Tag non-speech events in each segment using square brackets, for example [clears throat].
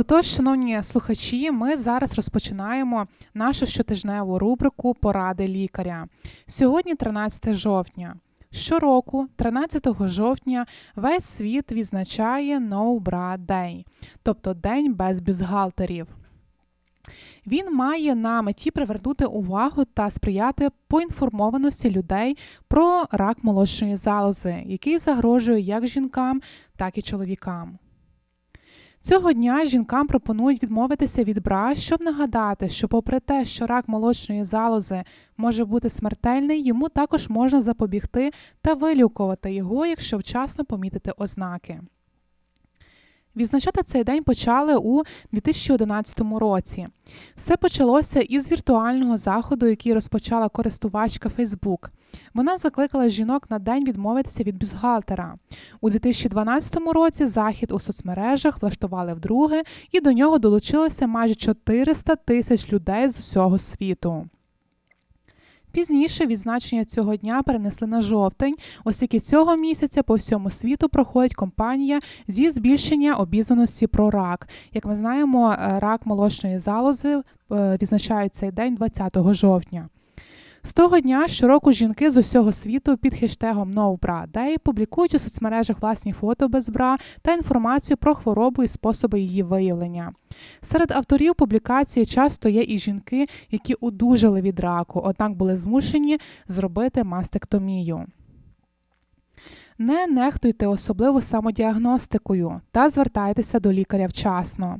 Отож, шановні слухачі, ми зараз розпочинаємо нашу щотижневу рубрику Поради лікаря. Сьогодні 13 жовтня. Щороку, 13 жовтня, весь світ відзначає No Bra Day, тобто День без бюстгальтерів. Він має на меті привернути увагу та сприяти поінформованості людей про рак молочної залози, який загрожує як жінкам, так і чоловікам. Цього дня жінкам пропонують відмовитися від бра, щоб нагадати, що, попри те, що рак молочної залози може бути смертельний, йому також можна запобігти та вилікувати його, якщо вчасно помітити ознаки. Відзначати цей день почали у 2011 році. Все почалося із віртуального заходу, який розпочала користувачка Facebook. Вона закликала жінок на день відмовитися від бюстгальтера. У 2012 році захід у соцмережах влаштували вдруге, і до нього долучилося майже 400 тисяч людей з усього світу. Пізніше відзначення цього дня перенесли на жовтень, оскільки цього місяця по всьому світу проходить кампанія зі збільшення обізнаності про рак. Як ми знаємо, е, рак молочної залози е, відзначають цей день 20 жовтня. З того дня щороку жінки з усього світу під хештегом No Bra Day публікують у соцмережах власні фото без бра та інформацію про хворобу і способи її виявлення. Серед авторів публікації часто є і жінки, які одужали від раку, однак були змушені зробити мастектомію. Не нехтуйте особливо самодіагностикою та звертайтеся до лікаря вчасно.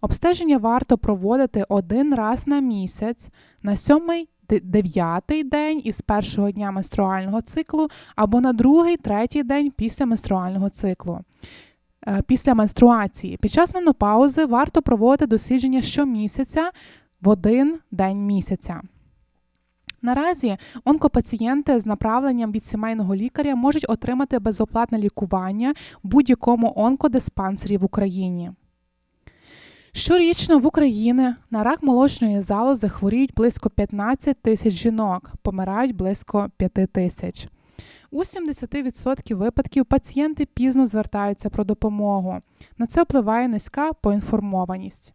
Обстеження варто проводити один раз на місяць, на сьомий дев'ятий день із першого дня менструального циклу або на другий, третій день після менструального циклу. Е, після менструації під час менопаузи варто проводити дослідження щомісяця в один день місяця. Наразі онкопацієнти з направленням від сімейного лікаря можуть отримати безоплатне лікування в будь-якому онкодиспансері в Україні. Щорічно в Україні на рак молочної залози хворіють близько 15 тисяч жінок, помирають близько 5 тисяч. У 70% випадків пацієнти пізно звертаються про допомогу. На це впливає низька поінформованість.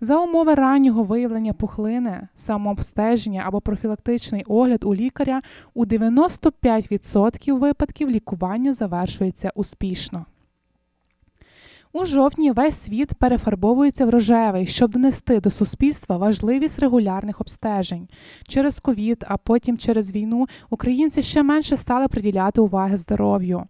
За умови раннього виявлення пухлини, самообстеження або профілактичний огляд у лікаря у 95% випадків лікування завершується успішно. У жовтні весь світ перефарбовується в рожевий, щоб донести до суспільства важливість регулярних обстежень. Через ковід, а потім через війну українці ще менше стали приділяти уваги здоров'ю.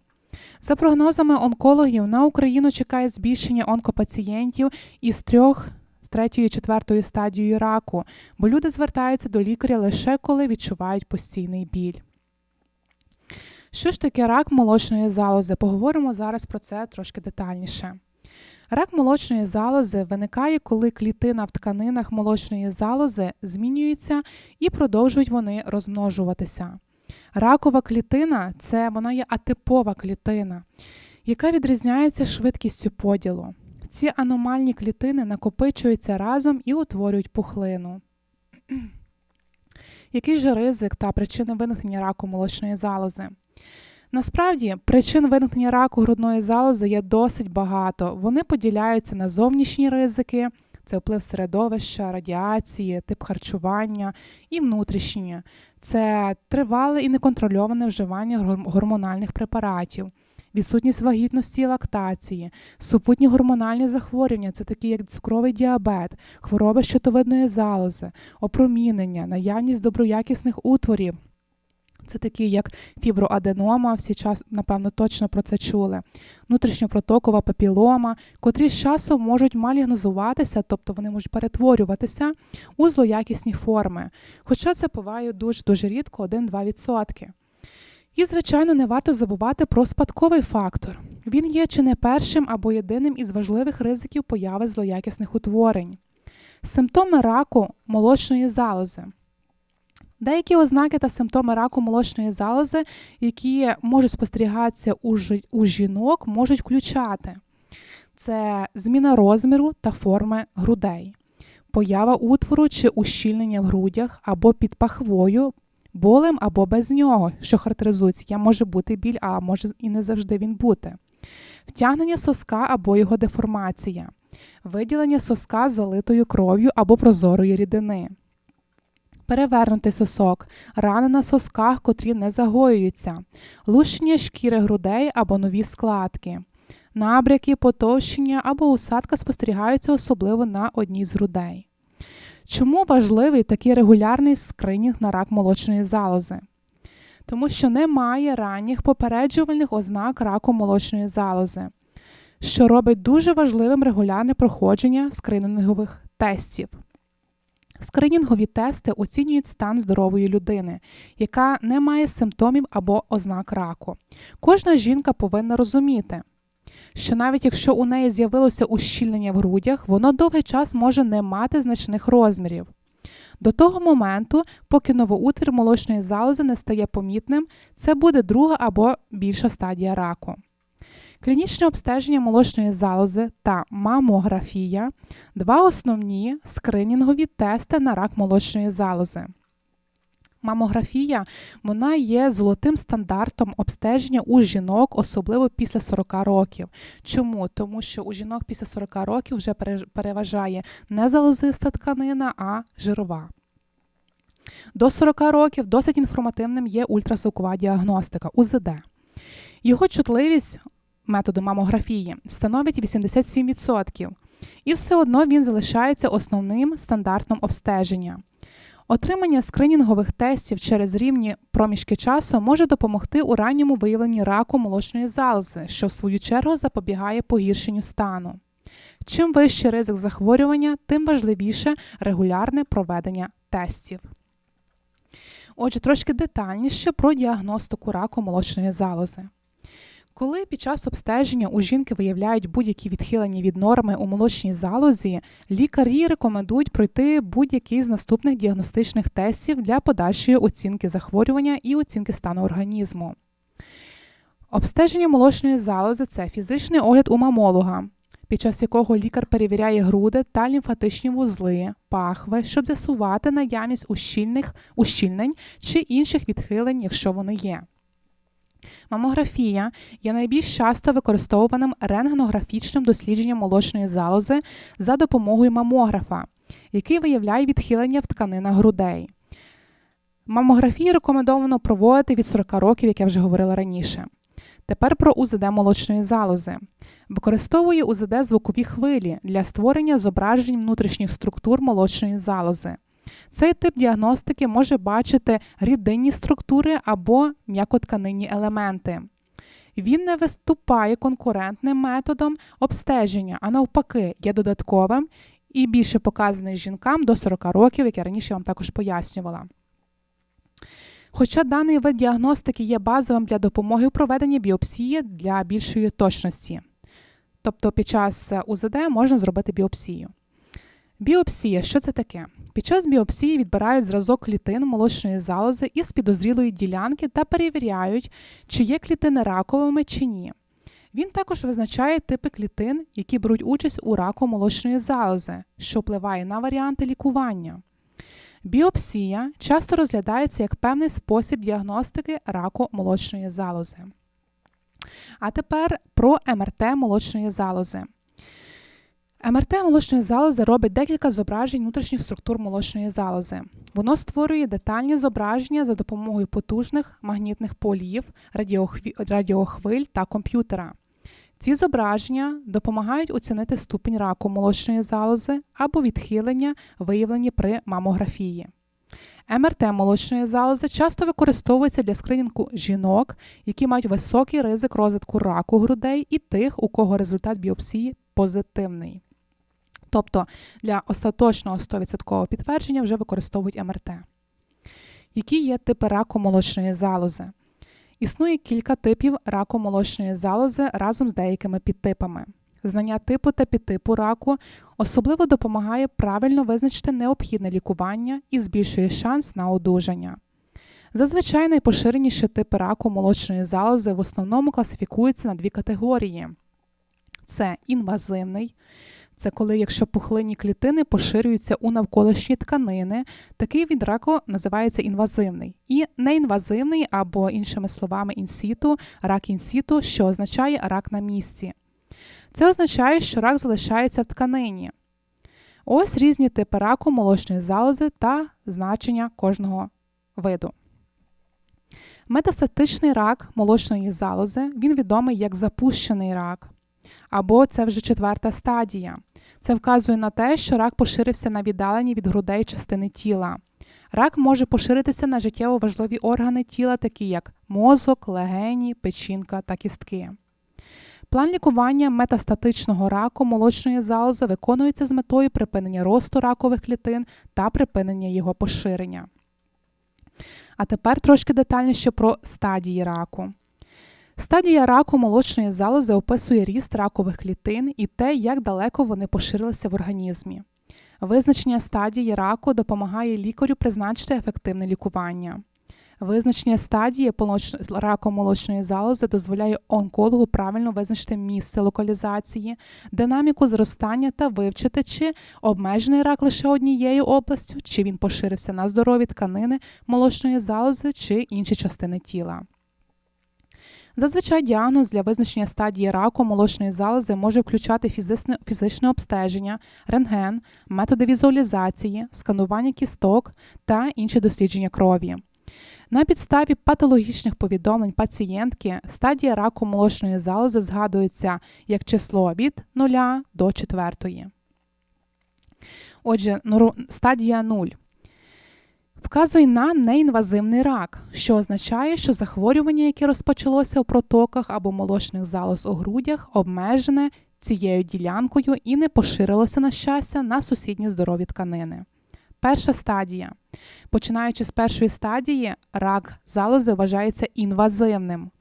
За прогнозами онкологів, на Україну чекає збільшення онкопацієнтів із трьох з третьої четвертої стадією раку, бо люди звертаються до лікаря лише коли відчувають постійний біль. Що ж таке рак молочної залози? Поговоримо зараз про це трошки детальніше. Рак молочної залози виникає, коли клітина в тканинах молочної залози змінюється і продовжують вони розмножуватися. Ракова клітина це вона є атипова клітина, яка відрізняється швидкістю поділу. Ці аномальні клітини накопичуються разом і утворюють пухлину. [clears throat] Який же ризик та причини виникнення раку молочної залози? Насправді, причин виникнення раку грудної залози є досить багато. Вони поділяються на зовнішні ризики, це вплив середовища, радіації, тип харчування і внутрішні. Це тривале і неконтрольоване вживання гормональних препаратів, відсутність вагітності і лактації, супутні гормональні захворювання, це такі як цукровий діабет, хвороби щитовидної залози, опромінення, наявність доброякісних утворів. Це такі, як фіброаденома, всі час, напевно, точно про це чули, внутрішньопротокова папілома, котрі з часом можуть малігнозуватися, тобто вони можуть перетворюватися у злоякісні форми. Хоча це буває дуже дуже рідко, 1-2%. І, звичайно, не варто забувати про спадковий фактор. Він є чи не першим або єдиним із важливих ризиків появи злоякісних утворень. Симптоми раку молочної залози. Деякі ознаки та симптоми раку молочної залози, які можуть спостерігатися у жінок, можуть включати це зміна розміру та форми грудей, поява утвору чи ущільнення в грудях або під пахвою, болем або без нього, що характеризується, я може бути біль, а може і не завжди він бути, втягнення соска або його деформація, виділення соска залитою кров'ю або прозорої рідини. Перевернутий сосок, рани на сосках, котрі не загоюються, лущення шкіри грудей або нові складки, набряки, потовщення або усадка спостерігаються особливо на одній з грудей. Чому важливий такий регулярний скринінг на рак молочної залози? Тому що немає ранніх попереджувальних ознак раку молочної залози, що робить дуже важливим регулярне проходження скринінгових тестів. Скринінгові тести оцінюють стан здорової людини, яка не має симптомів або ознак раку. Кожна жінка повинна розуміти, що навіть якщо у неї з'явилося ущільнення в грудях, воно довгий час може не мати значних розмірів. До того моменту, поки новоутвір молочної залози не стає помітним, це буде друга або більша стадія раку. Клінічне обстеження молочної залози та мамографія два основні скринінгові тести на рак молочної залози. Мамографія вона є золотим стандартом обстеження у жінок, особливо після 40 років. Чому? Тому що у жінок після 40 років вже переважає не залозиста тканина, а жирова. До 40 років досить інформативним є ультразвукова діагностика УЗД. Його чутливість методу мамографії становить 87%, і все одно він залишається основним стандартом обстеження. Отримання скринінгових тестів через рівні проміжки часу може допомогти у ранньому виявленні раку молочної залози, що в свою чергу запобігає погіршенню стану. Чим вищий ризик захворювання, тим важливіше регулярне проведення тестів. Отже, трошки детальніше про діагностику раку молочної залози. Коли під час обстеження у жінки виявляють будь-які відхилення від норми у молочній залозі, лікарі рекомендують пройти будь-який з наступних діагностичних тестів для подальшої оцінки захворювання і оцінки стану організму. Обстеження молочної залози це фізичний огляд у мамолога, під час якого лікар перевіряє груди та лімфатичні вузли, пахви, щоб з'ясувати наявність ущільних, ущільнень чи інших відхилень, якщо вони є. Мамографія є найбільш часто використовуваним рентгенографічним дослідженням молочної залози за допомогою мамографа, який виявляє відхилення в тканинах грудей. Мамографію рекомендовано проводити від 40 років, як я вже говорила раніше. Тепер про УЗД молочної залози. Використовує УЗД звукові хвилі для створення зображень внутрішніх структур молочної залози. Цей тип діагностики може бачити рідинні структури або м'якотканинні елементи. Він не виступає конкурентним методом обстеження, а навпаки, є додатковим і більше показаний жінкам до 40 років, як я раніше вам також пояснювала. Хоча даний вид діагностики є базовим для допомоги у проведенні біопсії для більшої точності. Тобто під час УЗД можна зробити біопсію. Біопсія, що це таке? Під час біопсії відбирають зразок клітин молочної залози із підозрілої ділянки та перевіряють, чи є клітини раковими чи ні. Він також визначає типи клітин, які беруть участь у раку молочної залози, що впливає на варіанти лікування. Біопсія часто розглядається як певний спосіб діагностики раку молочної залози. А тепер про МРТ молочної залози. МРТ молочної залози робить декілька зображень внутрішніх структур молочної залози. Воно створює детальні зображення за допомогою потужних магнітних полів, радіохвиль та комп'ютера. Ці зображення допомагають оцінити ступінь раку молочної залози або відхилення, виявлені при мамографії. МРТ молочної залози часто використовується для скринінгу жінок, які мають високий ризик розвитку раку грудей, і тих, у кого результат біопсії позитивний. Тобто для остаточного 100% підтвердження вже використовують МРТ. Які є типи раку молочної залози? Існує кілька типів раку молочної залози разом з деякими підтипами. Знання типу та підтипу раку особливо допомагає правильно визначити необхідне лікування і збільшує шанс на одужання. Зазвичай найпоширеніші типи раку молочної залози в основному класифікуються на дві категорії: це інвазивний, це коли, якщо пухлинні клітини поширюються у навколишні тканини, такий від раку називається інвазивний. І неінвазивний, або, іншими словами, інсіту, рак інсіту, що означає рак на місці. Це означає, що рак залишається в тканині. Ось різні типи раку молочної залози та значення кожного виду. Метастатичний рак молочної залози він відомий як запущений рак. Або це вже четверта стадія. Це вказує на те, що рак поширився на віддалені від грудей частини тіла. Рак може поширитися на життєво важливі органи тіла, такі як мозок, легені, печінка та кістки. План лікування метастатичного раку молочної залози виконується з метою припинення росту ракових клітин та припинення його поширення. А тепер трошки детальніше про стадії раку. Стадія раку молочної залози описує ріст ракових клітин і те, як далеко вони поширилися в організмі. Визначення стадії раку допомагає лікарю призначити ефективне лікування. Визначення стадії раку молочної залози дозволяє онкологу правильно визначити місце локалізації, динаміку зростання та вивчити, чи обмежений рак лише однією областю, чи він поширився на здорові тканини молочної залози чи інші частини тіла. Зазвичай діагноз для визначення стадії раку молочної залози може включати фізичне, фізичне обстеження, рентген, методи візуалізації, сканування кісток та інші дослідження крові. На підставі патологічних повідомлень пацієнтки стадія раку молочної залози згадується як число від 0 до 4. Отже, стадія 0 вказує на неінвазивний рак, що означає, що захворювання, яке розпочалося у протоках або молочних залоз у грудях, обмежене цією ділянкою і не поширилося на щастя на сусідні здорові тканини. Перша стадія. Починаючи з першої стадії, рак залози вважається інвазивним.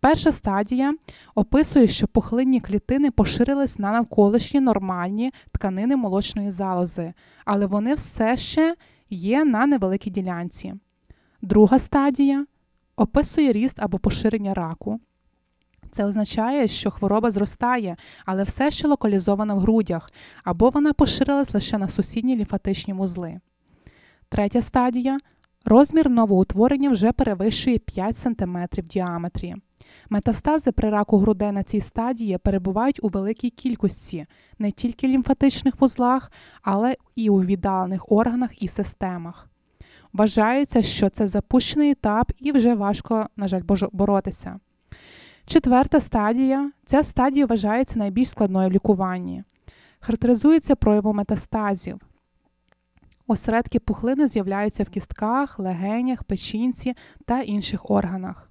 Перша стадія описує, що пухлинні клітини поширились на навколишні нормальні тканини молочної залози, але вони все ще є на невеликій ділянці. Друга стадія описує ріст або поширення раку. Це означає, що хвороба зростає, але все ще локалізована в грудях, або вона поширилась лише на сусідні лімфатичні вузли. Третя стадія розмір новоутворення вже перевищує 5 см в діаметрі. Метастази при раку грудей на цій стадії перебувають у великій кількості не тільки в лімфатичних вузлах, але і у віддалених органах і системах. Вважається, що це запущений етап і вже важко, на жаль, боротися. Четверта стадія. Ця стадія вважається найбільш складною в лікуванні. Характеризується проявом метастазів. Осередки пухлини з'являються в кістках, легенях, печінці та інших органах.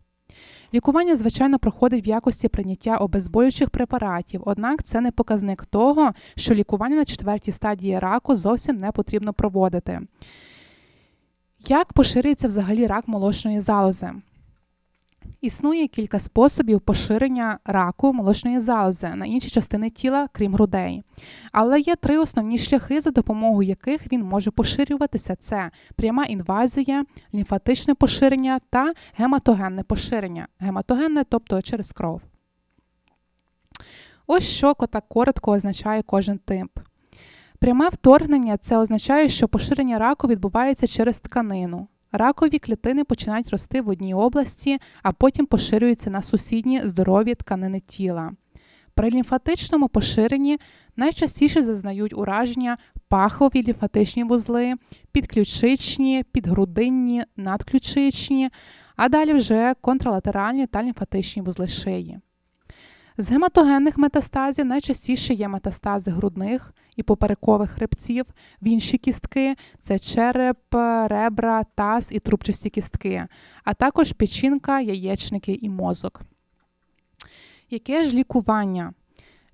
Лікування, звичайно, проходить в якості прийняття обезболюючих препаратів, однак це не показник того, що лікування на четвертій стадії раку зовсім не потрібно проводити. Як поширюється взагалі рак молочної залози? Існує кілька способів поширення раку молочної залози на інші частини тіла, крім грудей. Але є три основні шляхи, за допомогою яких він може поширюватися: це пряма інвазія, лімфатичне поширення та гематогенне поширення. Гематогенне, тобто через кров. Ось що так коротко означає кожен тип. Пряме вторгнення це означає, що поширення раку відбувається через тканину. Ракові клітини починають рости в одній області, а потім поширюються на сусідні здорові тканини тіла. При лімфатичному поширенні найчастіше зазнають ураження пахові лімфатичні вузли, підключичні, підгрудинні, надключичні, а далі вже контралатеральні та лімфатичні вузли шиї. З гематогенних метастазів найчастіше є метастази грудних і поперекових хребців, в інші кістки це череп, ребра, таз і трубчасті кістки, а також печінка, яєчники і мозок. Яке ж лікування?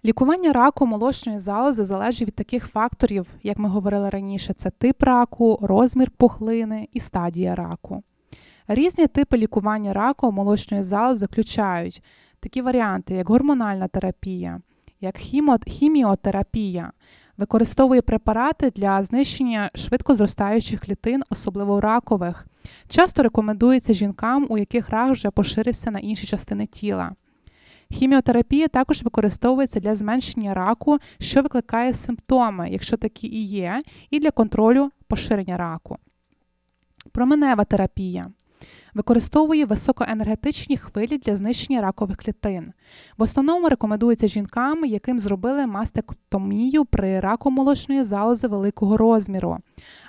Лікування раку молочної залози залежить від таких факторів, як ми говорили раніше, це тип раку, розмір пухлини і стадія раку. Різні типи лікування раку молочної залози заключають такі варіанти, як гормональна терапія, як хіміотерапія, використовує препарати для знищення швидко зростаючих клітин, особливо ракових. Часто рекомендується жінкам, у яких рак вже поширився на інші частини тіла. Хіміотерапія також використовується для зменшення раку, що викликає симптоми, якщо такі і є, і для контролю поширення раку. Променева терапія використовує високоенергетичні хвилі для знищення ракових клітин. В основному рекомендується жінкам, яким зробили мастектомію при раку молочної залози великого розміру,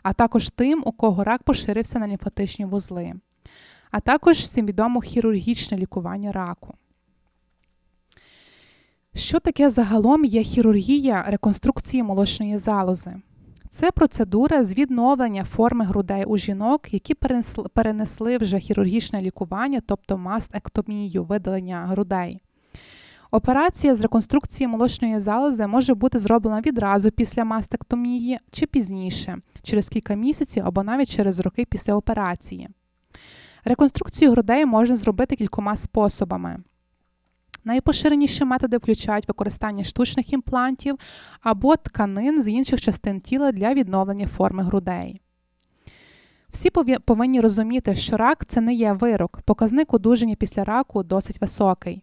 а також тим, у кого рак поширився на лімфатичні вузли, а також всім відомо хірургічне лікування раку. Що таке загалом є хірургія реконструкції молочної залози? Це процедура з відновлення форми грудей у жінок, які перенесли, вже хірургічне лікування, тобто мастектомію, видалення грудей. Операція з реконструкції молочної залози може бути зроблена відразу після мастектомії чи пізніше, через кілька місяців або навіть через роки після операції. Реконструкцію грудей можна зробити кількома способами. Найпоширеніші методи включають використання штучних імплантів або тканин з інших частин тіла для відновлення форми грудей. Всі повинні розуміти, що рак це не є вирок, показник одужання після раку досить високий.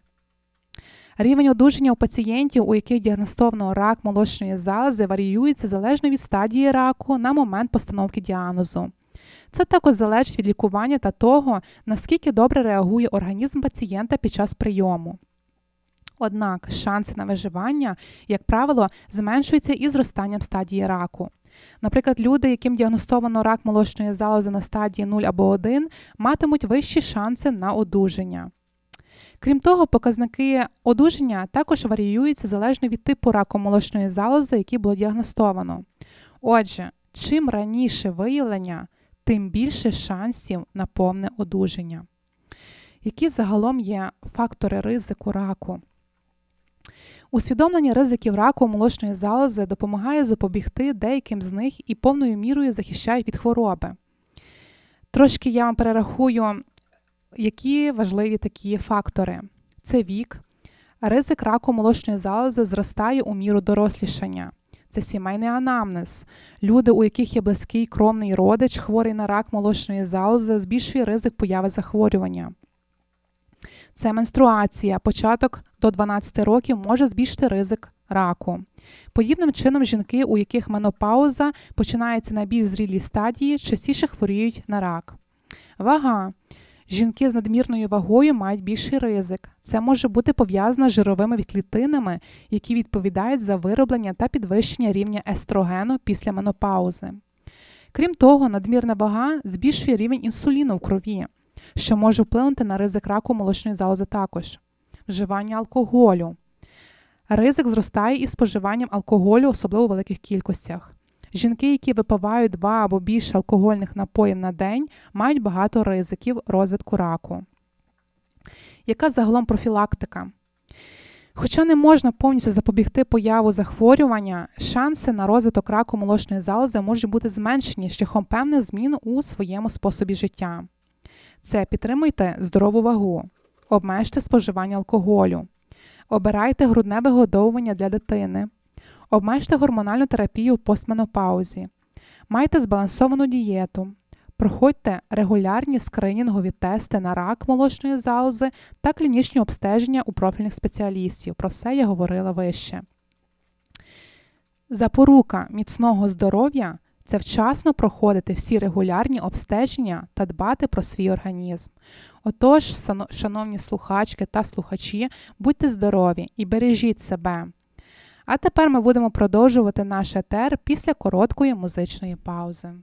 Рівень одужання у пацієнтів, у яких діагностовано рак молочної залози, варіюється залежно від стадії раку на момент постановки діагнозу. Це також залежить від лікування та того, наскільки добре реагує організм пацієнта під час прийому. Однак шанси на виживання, як правило, зменшуються із зростанням стадії раку. Наприклад, люди, яким діагностовано рак молочної залози на стадії 0 або 1, матимуть вищі шанси на одужання. Крім того, показники одужання також варіюються залежно від типу раку молочної залози, який було діагностовано. Отже, чим раніше виявлення, тим більше шансів на повне одужання. Які загалом є фактори ризику раку? Усвідомлення ризиків раку молочної залози допомагає запобігти деяким з них і повною мірою захищає від хвороби. Трошки я вам перерахую, які важливі такі фактори: це вік, ризик раку молочної залози зростає у міру дорослішання. Це сімейний анамнез. Люди, у яких є близький кровний родич, хворий на рак молочної залози, збільшує ризик появи захворювання. Це менструація. Початок до 12 років може збільшити ризик раку. Подібним чином, жінки, у яких менопауза починається на більш зрілій стадії, частіше хворіють на рак. Вага. Жінки з надмірною вагою мають більший ризик. Це може бути пов'язано з жировими клітинами, які відповідають за вироблення та підвищення рівня естрогену після менопаузи. Крім того, надмірна вага збільшує рівень інсуліну в крові що може вплинути на ризик раку молочної залози також. Вживання алкоголю. Ризик зростає із споживанням алкоголю, особливо у великих кількостях. Жінки, які випивають два або більше алкогольних напоїв на день, мають багато ризиків розвитку раку. Яка загалом профілактика? Хоча не можна повністю запобігти появу захворювання, шанси на розвиток раку молочної залози можуть бути зменшені шляхом певних змін у своєму способі життя. Це підтримуйте здорову вагу, обмежте споживання алкоголю, обирайте грудне вигодовування для дитини, обмежте гормональну терапію в постменопаузі, майте збалансовану дієту, проходьте регулярні скринінгові тести на рак молочної залози та клінічні обстеження у профільних спеціалістів. Про все я говорила вище. Запорука міцного здоров'я це вчасно проходити всі регулярні обстеження та дбати про свій організм. Отож, шановні слухачки та слухачі, будьте здорові і бережіть себе. А тепер ми будемо продовжувати наш етер після короткої музичної паузи.